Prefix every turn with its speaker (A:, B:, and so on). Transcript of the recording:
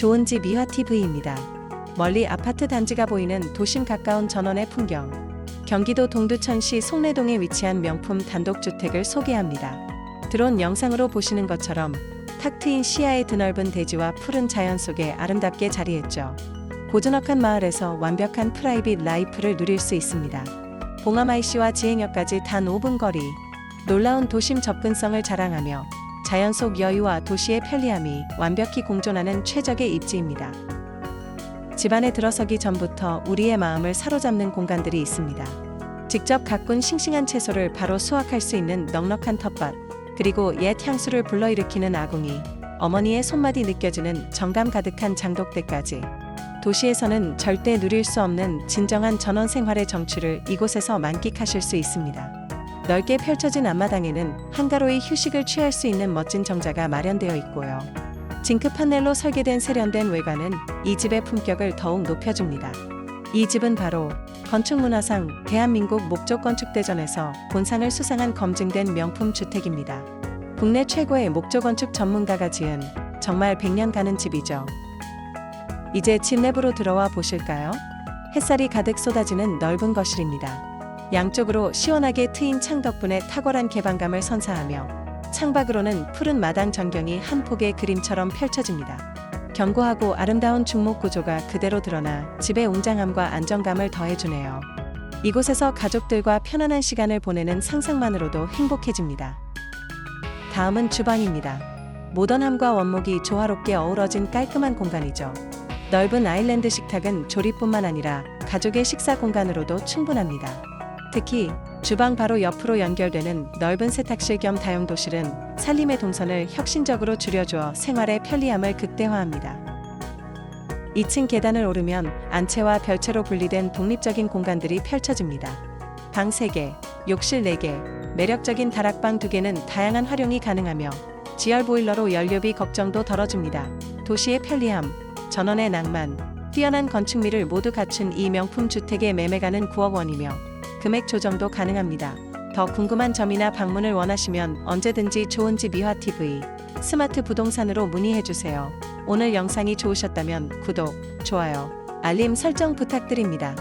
A: 좋은 집 이화 TV입니다. 멀리 아파트 단지가 보이는 도심 가까운 전원의 풍경. 경기도 동두천시 송내동에 위치한 명품 단독주택을 소개합니다. 드론 영상으로 보시는 것처럼 탁 트인 시야의 드넓은 대지와 푸른 자연 속에 아름답게 자리했죠. 고즈넉한 마을에서 완벽한 프라이빗 라이프를 누릴 수 있습니다. 봉암 IC와 지행역까지 단 5분 거리. 놀라운 도심 접근성을 자랑하며 자연 속 여유와 도시의 편리함이 완벽히 공존하는 최적의 입지입니다. 집 안에 들어서기 전부터 우리의 마음을 사로잡는 공간들이 있습니다. 직접 가꾼 싱싱한 채소를 바로 수확할 수 있는 넉넉한 텃밭, 그리고 옛 향수를 불러일으키는 아궁이, 어머니의 손맛이 느껴지는 정감 가득한 장독대까지. 도시에서는 절대 누릴 수 없는 진정한 전원 생활의 정취를 이곳에서 만끽하실 수 있습니다. 넓게 펼쳐진 앞마당에는 한가로이 휴식을 취할 수 있는 멋진 정자가 마련되어 있고요. 징크 판넬로 설계된 세련된 외관은 이 집의 품격을 더욱 높여줍니다. 이 집은 바로 건축문화상 대한민국 목조 건축대전에서 본상을 수상한 검증된 명품 주택입니다. 국내 최고의 목조 건축 전문가가 지은 정말 100년 가는 집이죠. 이제 집 내부로 들어와 보실까요? 햇살이 가득 쏟아지는 넓은 거실입니다. 양쪽으로 시원하게 트인 창 덕분에 탁월한 개방감을 선사하며 창밖으로는 푸른 마당 전경이 한 폭의 그림처럼 펼쳐집니다. 견고하고 아름다운 중목 구조가 그대로 드러나 집의 웅장함과 안정감을 더해주네요. 이곳에서 가족들과 편안한 시간을 보내는 상상만으로도 행복해집니다. 다음은 주방입니다. 모던함과 원목이 조화롭게 어우러진 깔끔한 공간이죠. 넓은 아일랜드 식탁은 조리뿐만 아니라 가족의 식사 공간으로도 충분합니다. 특히 주방 바로 옆으로 연결되는 넓은 세탁실 겸 다용도실은 살림의 동선을 혁신적으로 줄여주어 생활의 편리함을 극대화합니다. 2층 계단을 오르면 안채와 별채로 분리된 독립적인 공간들이 펼쳐집니다. 방 3개, 욕실 4개, 매력적인 다락방 2개는 다양한 활용이 가능하며 지열 보일러로 연료비 걱정도 덜어줍니다. 도시의 편리함, 전원의 낭만, 뛰어난 건축미를 모두 갖춘 이 명품 주택의 매매가는 9억 원이며 금액 조정도 가능합니다. 더 궁금한 점이나 방문을 원하시면 언제든지 좋은 집 이화 TV 스마트 부동산으로 문의해 주세요. 오늘 영상이 좋으셨다면 구독, 좋아요, 알림 설정 부탁드립니다.